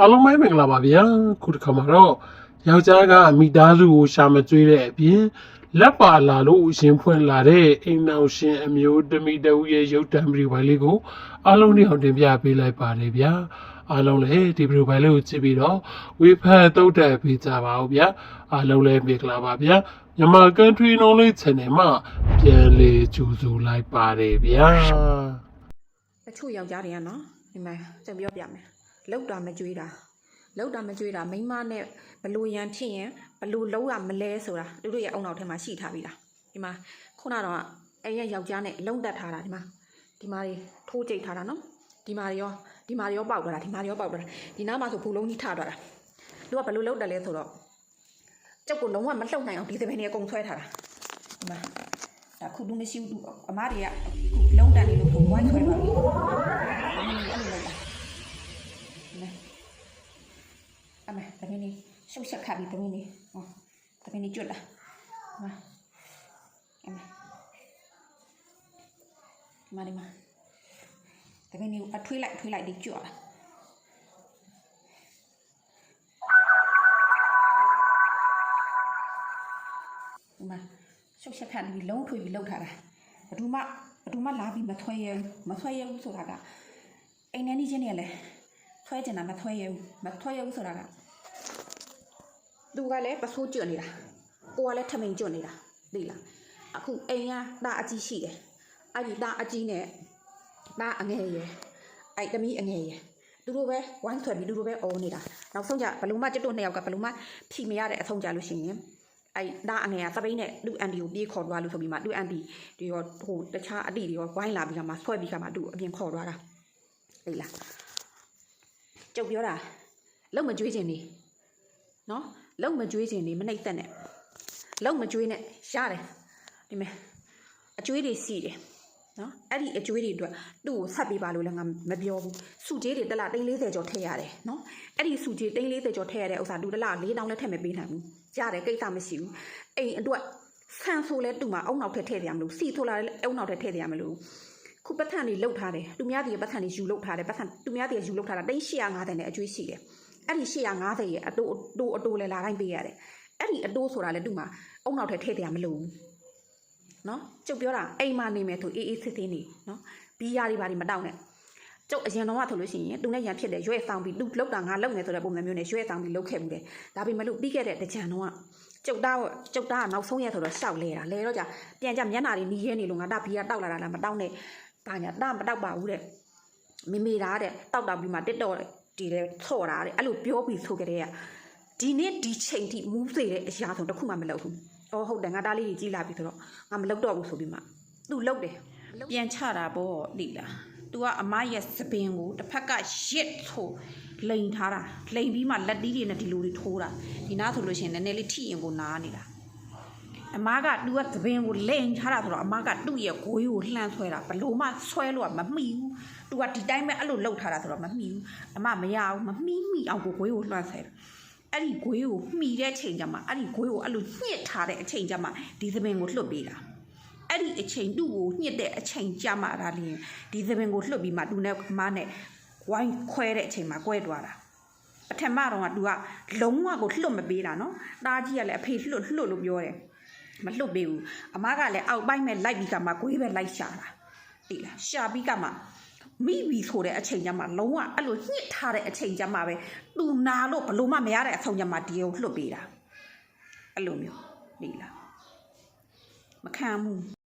အားလုံးပဲမင်္ဂလာပါဗျာခုတစ်ခါမှာတော့ယောက်ျားကမိသားစုကိုရှာမကျွေးတဲ့အပြင်လက်ပါလာလို့အရှင်ဖွင့်လာတဲ့အိမ်နောက်ရှင်အမျိုးသမီးတဦးရဲ့ရုပ်တံဗီဒီယိုဖိုင်လေးကိုအားလုံးနဲ့အောင်တင်ပြပေးလိုက်ပါတယ်ဗျာအားလုံးလည်းဒီဗီဒီယိုဖိုင်လေးကိုကြည့်ပြီးတော့ဝေဖန်တုတ်တက်ပေးကြပါဦးဗျာအားလုံးလည်းမင်္ဂလာပါဗျာမြန်မာကန်ထရီနော်လေး channel မှာပြန်လေကြိုဆိုလိုက်ပါတယ်ဗျာတချို့ယောက်ျားတွေကနော်ဒီမှာစံပြောပြမယ် လောက်တာမကြွေးတာလောက်တာမကြွေးတာမိန်းမနဲ့ဘလို့ရန်ဖြစ်ရင်ဘလို့လုံးရမလဲဆိုတာသူတို့ရဲ့အုံနောက်ထဲမှာရှိထားပြီလားဒီမှာခုနတော့အဲ့ရဲ့ယောက်ျားနဲ့လုံတက်ထားတာဒီမှာဒီမှာတွေထိုးကြိတ်ထားတာနော်ဒီမှာတွေရောဒီမှာတွေရောပေါက်သွားတာဒီမှာတွေရောပေါက်သွားတာဒီနားမှာဆိုဖူလုံးကြီးထသွားတာသူကဘလို့လောက်တယ်လဲဆိုတော့ကြောက်ကိုလုံးဝမလှုပ်နိုင်အောင်ဒီသပင်တွေအကုန်ဆွဲထားတာဒီမှာဒါခုလူမရှိဘူးသူအမားတွေကလုံးတက်နေလို့ကိုဝိုင်းဆွဲပါပြီအမေအဲ့လိုလိုက်တာ နဲအမေတမင်းလေးရှုပ်ရှက်ခါပြီတမင်းလေးဟောတမင်းလေးကျွတ်လာဟာအမေမာဒီမာတမင်းလေးအထွေးလိုက်အထွေးလိုက်ဒီကျွတ်လာဒီမှာရှုပ်ရှက်ခါပြီးလုံးထွေပြီးလှုပ်ထားတာဘယ်သူမှဘယ်သူမှလာပြီးမဆွဲရဘူးမဆွဲရဘူးဆိုတာကအိမ်ထဲနေချင်းနေလဲ ဆွဲကျင်တာမဆွဲရဘူးမဆွဲရဘူးဆိုတာကသူကလည်းပစိုးကျွတ်နေတာကိုကလည်းထမိန်ကျွတ်နေတာသိလားအခုအိမ်ကတာအကြီးရှိတယ်အဲ့ဒီတာအကြီးနဲ့တာအငယ်ရယ်အဲ့တမီးအငယ်ရယ်သူတို့ပဲဝိုင်းဆွဲပြီးသူတို့ပဲအော်နေတာနောက်ဆုံးကြဘလူမကျွတ်တို့နှစ်ယောက်ကဘလူမဖြီမရတဲ့အဆုံးကြလို့ရှိရင်အဲ့ဒါအငယ်ကသပိန်းနဲ့လူအန်တီကိုပြေးခေါ်သွားလို့ဆိုပြီးမှလူအန်တီဒီရောဟိုတခြားအတီတွေရောဝိုင်းလာပြီးကမှဆွဲပြီးကမှသူ့အပြင်ခေါ်သွားတာလေလား ကျုပ်ပြောတာလုံမကြွေးခြင်းနေနော်လုံမကြွေးခြင်းနေမနှိမ့်သက်နဲ့လုံမကြွေးနဲ့ရတယ်ဒီမဲ့အကျွေးတွေစီတယ်နော်အဲ့ဒီအကျွေးတွေအတွက်သူ့ကိုဆက်ပေးပါလို့လည်းငါမပြောဘူးစုကြေးတွေတစ်လ340ကျော်ထည့်ရတယ်နော်အဲ့ဒီစုကြေး340ကျော်ထည့်ရတဲ့ဥစ္စာသူတစ်လ4000လည်းထည့်မပေးနိုင်ဘူးရတယ်ကိစ္စမရှိဘူးအိမ်အတွက်ဆန်ဆိုလဲတူမှာအုံနောက်ထည့်ထည့်ရမလို့စီဆိုလာလဲအုံနောက်ထည့်ထည့်ရမလို့ ခုပတ်ထန်တွေလုတ်ထားတယ်သူများတွေပတ်ထန်တွေယူလုတ်ထားတယ်ပတ်ထန်သူများတွေယူလုတ်ထားတာတိတ်850နဲ့အကျွေးရှိတယ်အဲ့ဒီ850ရဲ့အတိုးအတိုးအတိုးလဲလာတိုင်းပေးရတယ်အဲ့ဒီအတိုးဆိုတာလဲသူ့မှာအုံနောက်ထဲထည့်တယ်မလို့ဘူးနော်ကျုပ်ပြောတာအိမ်မနေမယ်သူအေးအေးစစ်စစ်နေနော်ဘီယာတွေဘာတွေမတောက်နဲ့ကျုပ်အရင်တော့ကဆိုလို့ရှိရင်သူနဲ့ရန်ဖြစ်တယ်ရွဲ့ဆောင်ပြီးသူလုတ်တာငါလုတ်နေဆိုတဲ့ပုံစံမျိုးနဲ့ရွဲ့ဆောင်ပြီးလုတ်ခဲ့မှုတယ်ဒါပေမဲ့လို့ပြီးခဲ့တဲ့တကြံတော့ကျုပ်သားကျုပ်သားကနောက်ဆုံးရက်ဆိုတော့ရှောက်လဲတာလဲတော့じゃပြန်ကြမျက်နာတွေနီးရဲနေလို့ငါတဘီယာတောက်လာတာလားမတောက်နဲ့ ဘာညာတာမတောက်ပါဘူးတဲ့မိမိသားတဲ့တောက်တောက်ပြီးမှတက်တော့ဒီလေဆော့တာတဲ့အဲ့လိုပြောပြီးဆိုကြတဲ့ကဒီနေ့ဒီချိန်ထိမူးစေတဲ့အရာဆိုတစ်ခုမှမလုပ်ဘူး။အော်ဟုတ်တယ်ငါသားလေးကြီးကြီးလာပြီဆိုတော့ငါမလုပ်တော့ဘူးဆိုပြီးမှသူလုပ်တယ်ပြန်ချတာပေါ့လိလား။ तू ကအမရဲ့စပင်ကိုတစ်ဖက်ကရစ်ဆိုလိန်ထားတာလိန်ပြီးမှလက်တီးတွေနဲ့ဒီလိုတွေထိုးတာဒီနားဆိုလို့ရှိရင်နည်းနည်းလေးထိရင်ကိုနားနေတာ အမားကသူကသပင်ကိုလိန်ထားတာဆိုတော့အမားကသူ့ရဲ့ဂွေးကိုလှမ်းဆွဲတာဘလို့မှဆွဲလို့ကမမှီဘူးသူကဒီတိုင်းပဲအဲ့လိုလှုပ်ထားတာဆိုတော့မမှီဘူးအမမရဘူးမမှီမှီအောင်ကိုဂွေးကိုလှမ်းဆွဲတာအဲ့ဒီဂွေးကိုမှီတဲ့ချိန်ကျမှအဲ့ဒီဂွေးကိုအဲ့လိုညှစ်ထားတဲ့အချိန်ကျမှဒီသပင်ကိုလွတ်ပေးတာအဲ့ဒီအချိန်သူ့ကိုညှစ်တဲ့အချိန်ကျမှဒါလင်းဒီသပင်ကိုလွတ်ပြီးမှသူနဲ့အမနဲ့ဝိုင်းခွဲတဲ့အချိန်မှာကွဲသွားတာပထမတော့က तू ကလုံးဝကိုလှုပ်မပေးတာနော်။တားကြီးကလည်းအဖေလှုပ်လှုပ်လို့ပြောတယ်။ မလှုပ်ပေးဘူး။အမကလည်းအောက်ပိုင်းမဲ့လိုက်ပြီးကမှကိုယ်ပဲလိုက်ရှာတာ။သိလား။ရှာပြီးကမှမိပြီဆိုတဲ့အချိန်ကျမှလုံးဝအဲ့လိုညှစ်ထားတဲ့အချိန်ကျမှပဲသူနာလို့ဘလို့မှမရတဲ့အဆုံးကျမှဒီကိုလှုပ်ပေးတာ။အဲ့လိုမျိုးသိလား။မခံဘူး